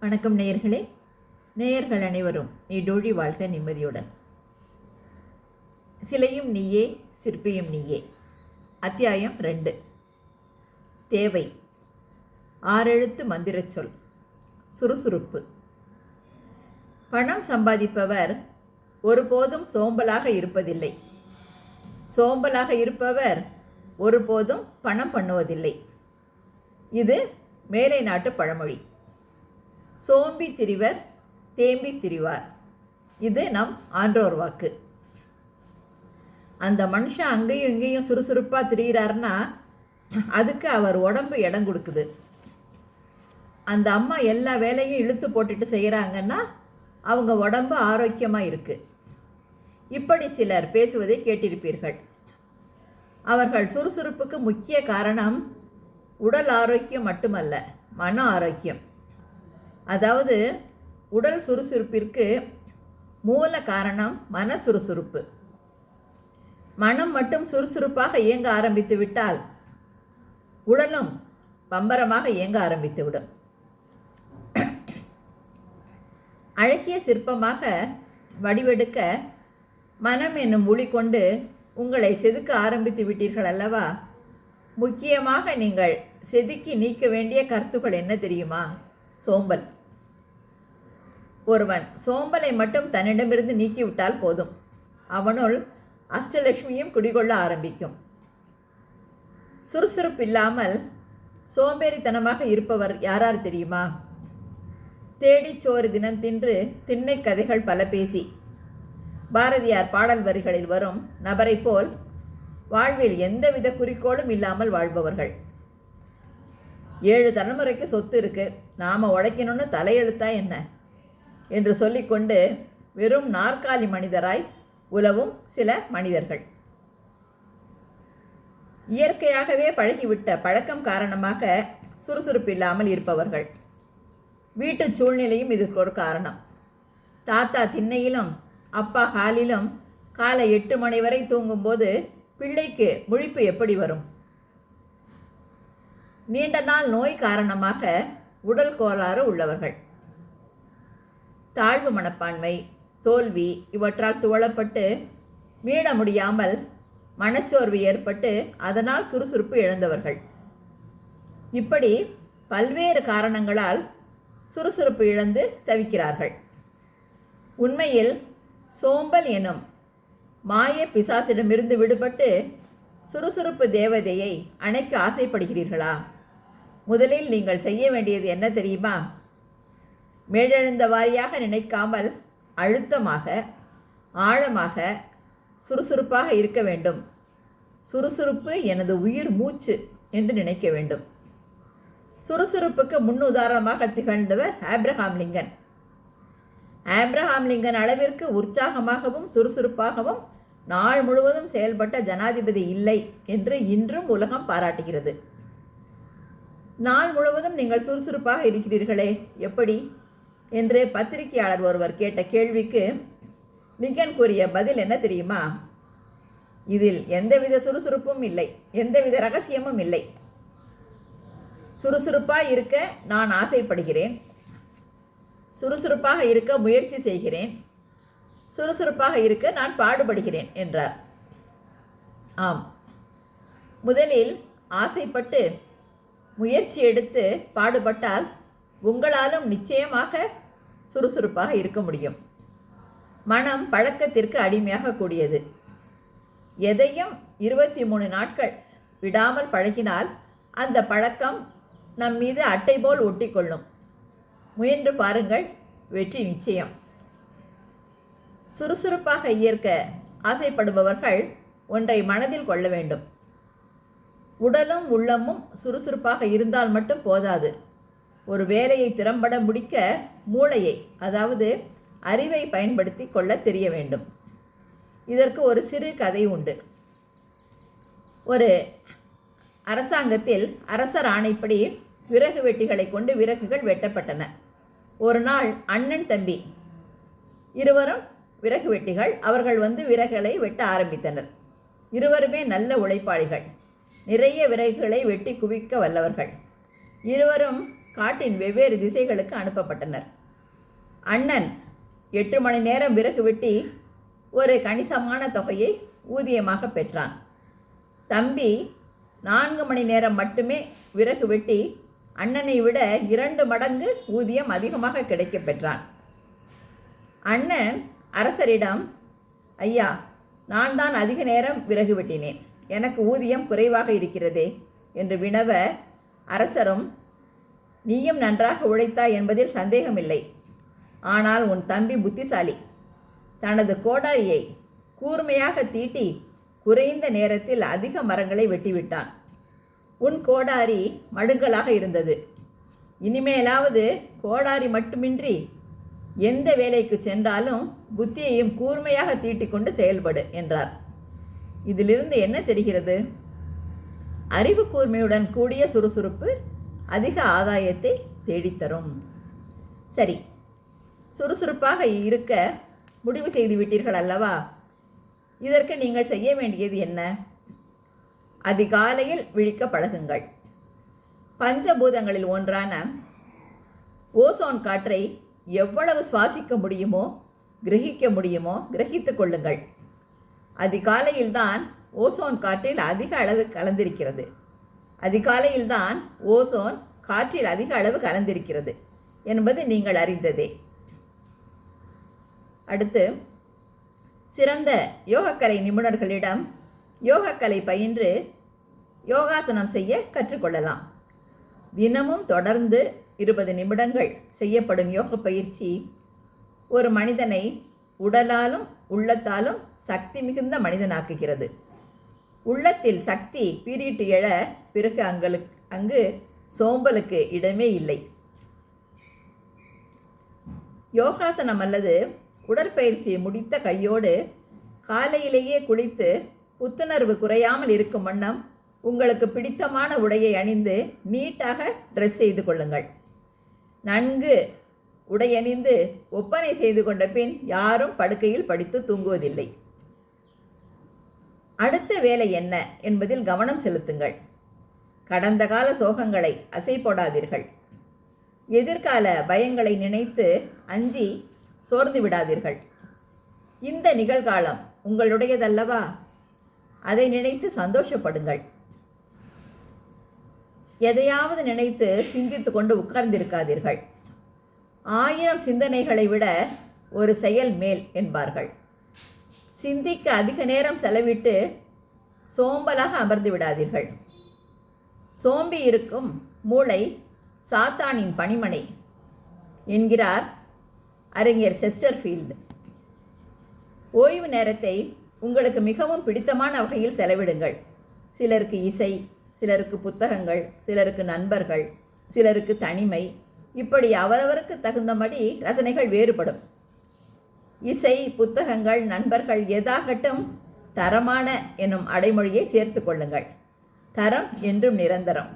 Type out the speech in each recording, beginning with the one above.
வணக்கம் நேயர்களே. நேயர்கள் அனைவரும் நீடோழி வாழ்க நிம்மதியுடன். சிலையும் நீயே சிற்பியும் நீயே. அத்தியாயம் ரெண்டு. தேவை. ஆறெழுத்து மந்திரச் சொல். சுறுசுறுப்பு. பணம் சம்பாதிப்பவர் ஒருபோதும் சோம்பலாக இருப்பதில்லை. சோம்பலாக இருப்பவர் ஒருபோதும் பணம் பண்ணுவதில்லை. இது மேலை நாட்டு பழமொழி. சோம்பி திரிவர் தேம்பி திரிவார் இது நம் ஆன்றோர் வாக்கு. அந்த மனுஷன் அங்கேயும் இங்கேயும் சுறுசுறுப்பாக திரியிறாருன்னா அதுக்கு அவர் உடம்பு இடம் கொடுக்குது. அந்த அம்மா எல்லா வேலையும் இழுத்து போட்டுட்டு செய்கிறாங்கன்னா அவங்க உடம்பு ஆரோக்கியமாக இருக்குது இப்படி சிலர் பேசுவதை கேட்டிருப்பீர்கள். அவர்கள் சுறுசுறுப்புக்கு முக்கிய காரணம் உடல் ஆரோக்கியம் மட்டுமல்ல மன ஆரோக்கியம். அதாவது உடல் சுறுசுறுப்பிற்கு மூல காரணம் மன சுறுசுறுப்பு. மனம் மட்டும் சுறுசுறுப்பாக இயங்க ஆரம்பித்து விட்டால் உடலும் பம்பரமாக இயங்க ஆரம்பித்துவிடும் அழகிய சிற்பமாக வடிவெடுக்க மனம் என்னும் ஒளி கொண்டு உங்களை செதுக்க ஆரம்பித்து விட்டீர்கள் அல்லவா? முக்கியமாக நீங்கள் செதுக்கி நீக்க வேண்டிய கருத்துக்கள் என்ன தெரியுமா? சோம்பல். ஒருவன் சோம்பலை மட்டும் தன்னிடமிருந்து நீக்கிவிட்டால் போதும். அவனுள் அஷ்டலட்சுமியும் குடிகொள்ள ஆரம்பிக்கும். சுறுசுறுப்பு இல்லாமல் சோம்பேறித்தனமாக இருப்பவர் யாரார் தெரியுமா? தேடிச் சோறு தினம் தின்று திண்ணை கதைகள் பல பேசி பாரதியார் பாடல் வரிகளில் வரும் நபரைப் போல் வாழ்வில் எந்தவித குறிக்கோளும் இல்லாமல் வாழ்பவர்கள். ஏழு தலைமுறைக்கு சொத்து இருக்கு. நாம் உழைக்கணும்னு தலையெழுத்தா என்ன? என்று சொல்லிக்கொண்டு வெறும் நாற்காலி மனிதராய் உலவும் சில மனிதர்கள். இயற்கையாகவே பழகிவிட்ட பழக்கம் காரணமாக சுறுசுறுப்பு இல்லாமல் இருப்பவர்கள். வீட்டு சூழ்நிலையும் இதுக்கு ஒரு காரணம். தாத்தா திண்ணையிலும் அப்பா ஹாலிலும் காலை எட்டு மணி வரை தூங்கும்போது பிள்ளைக்கு முழிப்பு எப்படி வரும்? நீண்ட நாள் நோய் காரணமாக உடல் கோளாறு உள்ளவர்கள். தாழ்வு மனப்பான்மை தோல்வி இவற்றால் துவளப்பட்டு மீள முடியாமல் மனச்சோர்வு ஏற்பட்டு அதனால் சுறுசுறுப்பு இழந்தவர்கள். இப்படி பல்வேறு காரணங்களால் சுறுசுறுப்பு இழந்து தவிக்கிறார்கள். உண்மையில் சோம்பல் எனும் மாய பிசாசிடமிருந்து விடுபட்டு சுறுசுறுப்பு தேவதையை அணைக்க ஆசைப்படுகிறீர்களா? முதலில் நீங்கள் செய்ய வேண்டியது என்ன தெரியுமா? மேலெழுந்த வாரியாக நினைக்காமல் அழுத்தமாக ஆழமாக சுறுசுறுப்பாக இருக்க வேண்டும். சுறுசுறுப்பு எனது உயிர் மூச்சு என்று நினைக்க வேண்டும். சுறுசுறுப்புக்கு முன் உதாரணமாக திகழ்ந்தவர் ஆப்ரஹாம் லிங்கன். ஆப்ரஹாம் லிங்கன் அளவிற்கு உற்சாகமாகவும் சுறுசுறுப்பாகவும் நாள் முழுவதும் செயல்பட்ட ஜனாதிபதி இல்லை என்று இன்றும் உலகம் பாராட்டுகிறது. நாள் முழுவதும் நீங்கள் சுறுசுறுப்பாக இருக்கிறீர்களே எப்படி? என்று பத்திரிகையாளர் ஒருவர் கேட்ட கேள்விக்கு லிங்கன் கூறிய பதில் என்ன தெரியுமா? இதில் எந்தவித சுறுசுறுப்பும் இல்லை எந்தவித ரகசியமும் இல்லை. சுறுசுறுப்பாக இருக்க நான் ஆசைப்படுகிறேன். சுறுசுறுப்பாக இருக்க முயற்சி செய்கிறேன். சுறுசுறுப்பாக இருக்க நான் பாடுபடுகிறேன் என்றார். ஆம். முதலில் ஆசைப்பட்டு முயற்சி எடுத்து பாடுபட்டால் உங்களாலும் நிச்சயமாக சுறுசுறுப்பாக இருக்க முடியும். மனம் பழக்கத்திற்கு அடிமையாக கூடியது. எதையும் இருபத்தி மூணு நாட்கள் விடாமல் பழகினால் அந்த பழக்கம் நம் மீது அட்டை போல் ஒட்டிக்கொள்ளும். முயன்று பாருங்கள் வெற்றி நிச்சயம். சுறுசுறுப்பாக இயற்க ஆசைப்படுபவர்கள் ஒன்றை மனதில் கொள்ள வேண்டும். உடலும் உள்ளமும் சுறுசுறுப்பாக இருந்தால் மட்டும் போதாது. ஒரு வேலையை திறம்பட முடிக்க மூளையை அதாவது அறிவை பயன்படுத்தி கொள்ள தெரிய வேண்டும். இதற்கு ஒரு சிறு கதை உண்டு. ஒரு அரசாங்கத்தில் அரசர் ஆணைப்படி விறகு வெட்டிகளை கொண்டு விறகுகள் வெட்டப்பட்டன. ஒரு நாள் அண்ணன் தம்பி இருவரும் விறகு வெட்டிகள் அவர்கள் வந்து விறகுகளை வெட்ட ஆரம்பித்தனர். இருவருமே நல்ல உழைப்பாளிகள். நிறைய விறகுகளை வெட்டி குவிக்க வல்லவர்கள். இருவரும் காட்டின் வெவ்வேறு திசைகளுக்கு அனுப்பப்பட்டனர். அண்ணன் எட்டு மணி நேரம் விறகு வெட்டி ஒரு கணிசமான தொகையை ஊதியமாக பெற்றான். தம்பி நான்கு மணி நேரம் மட்டுமே விறகு வெட்டி அண்ணனை விட இரண்டு மடங்கு ஊதியம் அதிகமாக கிடைக்கப் பெற்றான். அண்ணன் அரசரிடம் ஐயா நான் தான் அதிக நேரம் விறகு வெட்டினேன். எனக்கு ஊதியம் குறைவாக இருக்கிறதே என்று வினவ அரசரும் நீயும் நன்றாக உழைத்தாய் என்பதில் சந்தேகமில்லை. ஆனால் உன் தம்பி புத்திசாலி. தனது கோடாரியை கூர்மையாக தீட்டி குறைந்த நேரத்தில் அதிக மரங்களை வெட்டிவிட்டான். உன் கோடாரி மடுங்கலாக இருந்தது. இனிமேலாவது கோடாரி மட்டுமின்றி எந்த வேலைக்கு சென்றாலும் புத்தியையும் கூர்மையாக தீட்டிக்கொண்டு செயல்படு என்றார். இதிலிருந்து என்ன தெரிகிறது? அறிவு கூர்மையுடன் கூடிய சுறுசுறுப்பு அதிக ஆதாயத்தை தேடித்தரும். சரி சுறுசுறுப்பாக இருக்க முடிவு செய்து விட்டீர்கள் அல்லவா? இதற்கு நீங்கள் செய்ய வேண்டியது என்ன? அதிகாலையில் விழிக்க பழகுங்கள். பஞ்சபூதங்களில் ஒன்றான ஓசோன் காற்றை எவ்வளவு சுவாசிக்க முடியுமோ கிரகிக்க முடியுமோ கிரகித்து கொள்ளுங்கள். அதிகாலையில்தான் ஓசோன் காற்றில் அதிக அளவு கலந்திருக்கிறது. அதிகாலையில்தான் ஓசோன் காற்றில் அதிக அளவு கலந்திருக்கிறது என்பது நீங்கள் அறிந்ததே. அடுத்து சிறந்த யோகக்கலை நிபுணர்களிடம் யோகக்கலை பயின்று யோகாசனம் செய்ய கற்றுக்கொள்ளலாம். தினமும் தொடர்ந்து இருபது நிமிடங்கள் செய்யப்படும் யோக பயிற்சி ஒரு மனிதனை உடலாலும் உள்ளத்தாலும் சக்தி மிகுந்த மனிதனாக்குகிறது. உள்ளத்தில் சக்தி பீறிட்டு எழ பிறகு அங்களுக்கு அங்கு சோம்பலுக்கு இடமே இல்லை. யோகாசனம் அல்லது உடற்பயிற்சியை முடித்த கையோடு காலையிலேயே குளித்து புத்துணர்வு குறையாமல் இருக்கும் வண்ணம் உங்களுக்கு பிடித்தமான உடையை அணிந்து நீட்டாக ட்ரெஸ் செய்து கொள்ளுங்கள். நன்கு உடையணிந்து ஒப்பனை செய்து கொண்ட பின் யாரும் படுக்கையில் படித்து தூங்குவதில்லை. அடுத்த வேலை என்ன என்பதில் கவனம் செலுத்துங்கள். கடந்த கால சோகங்களை அசை போடாதீர்கள் எதிர்கால பயங்களை நினைத்து அஞ்சி சோர்ந்து விடாதீர்கள். இந்த நிகழ்காலம் உங்களுடையதல்லவா? அதை நினைத்து சந்தோஷப்படுங்கள். எதையாவது நினைத்து சிந்தித்து கொண்டு உட்கார்ந்திருக்காதீர்கள். ஆயிரம் சிந்தனைகளை விட ஒரு செயல் மேல் என்பார்கள். சிந்திக்க அதிக நேரம் செலவிட்டு சோம்பலாக அமர்ந்து விடாதீர்கள். சோம்பி இருக்கும் மூளை சாத்தானின் பணிமனை என்கிறார் அறிஞர் செஸ்டர்ஃபீல்டு. ஓய்வு நேரத்தை உங்களுக்கு மிகவும் பிடித்தமான வகையில் செலவிடுங்கள். சிலருக்கு இசை சிலருக்கு புத்தகங்கள் சிலருக்கு நண்பர்கள் சிலருக்கு தனிமை இப்படி அவரவருக்கு தகுந்தபடி ரசனைகள் வேறுபடும். இசை புத்தகங்கள் நண்பர்கள் எதாகட்டும் தரமான என்னும் அடைமொழியை சேர்த்து கொள்ளுங்கள். தரம் என்றும் நிரந்தரம்.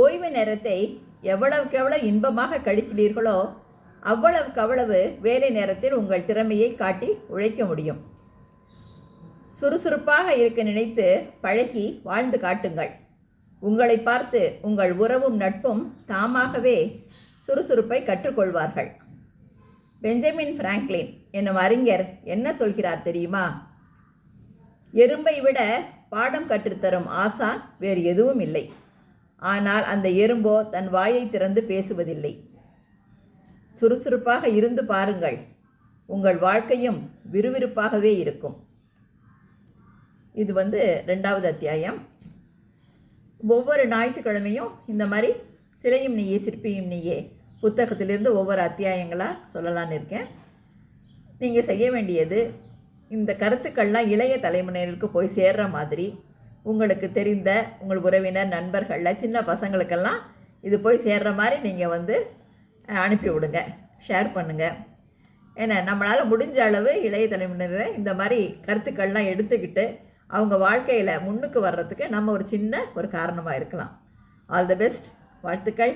ஓய்வு நேரத்தை எவ்வளவுக்கு எவ்வளவு இன்பமாக கழிக்கிறீர்களோ அவ்வளவுக்கு அவ்வளவு வேலை நேரத்தில் உங்கள் திறமையை காட்டி உழைக்க முடியும். சுறுசுறுப்பாக இருக்க நினைத்து பழகி வாழ்ந்து காட்டுங்கள். உங்களை பார்த்து உங்கள் உறவும் நட்பும் தாமாகவே சுறுசுறுப்பை கற்றுக்கொள்வார்கள். பெஞ்சமின் பிராங்க்லின் என்னும் அறிஞர் என்ன சொல்கிறார் தெரியுமா? எறும்பை விட பாடம் கற்றுத்தரும் ஆசான் வேறு எதுவும் இல்லை. ஆனால் அந்த எறும்போ தன் வாயை திறந்து பேசுவதில்லை. சுறுசுறுப்பாக இருந்து பாருங்கள். உங்கள் வாழ்க்கையும் விறுவிறுப்பாகவே இருக்கும். இது வந்து ரெண்டாவது அத்தியாயம். ஒவ்வொரு ஞாயிற்றுக்கிழமையும் இந்த மாதிரி சிலையும் நீயே சிற்பியும் நீயே புத்தகத்திலிருந்து ஒவ்வொரு அத்தியாயங்களாக சொல்லலான்னு இருக்கேன். நீங்கள் செய்ய வேண்டியது இந்த கருத்துக்கள்லாம் இளைய தலைமுறையினருக்கு போய் சேர்ற மாதிரி உங்களுக்கு தெரிந்த உங்கள் உறவினர் நண்பர்களில் சின்ன பசங்களுக்கெல்லாம் இது போய் சேர்ற மாதிரி நீங்கள் வந்து அனுப்பி விடுங்க ஷேர் பண்ணுங்கள் ஏன்னா நம்மளால் முடிஞ்ச அளவு இளைய தலைமுறையினரை இந்த மாதிரி கருத்துக்கள்லாம் எடுத்துக்கிட்டு அவங்க வாழ்க்கையில் முன்னுக்கு வர்றதுக்கு நம்ம ஒரு சின்ன ஒரு காரணமாக இருக்கலாம். ஆல் தி பெஸ்ட் வாழ்த்துக்கள்.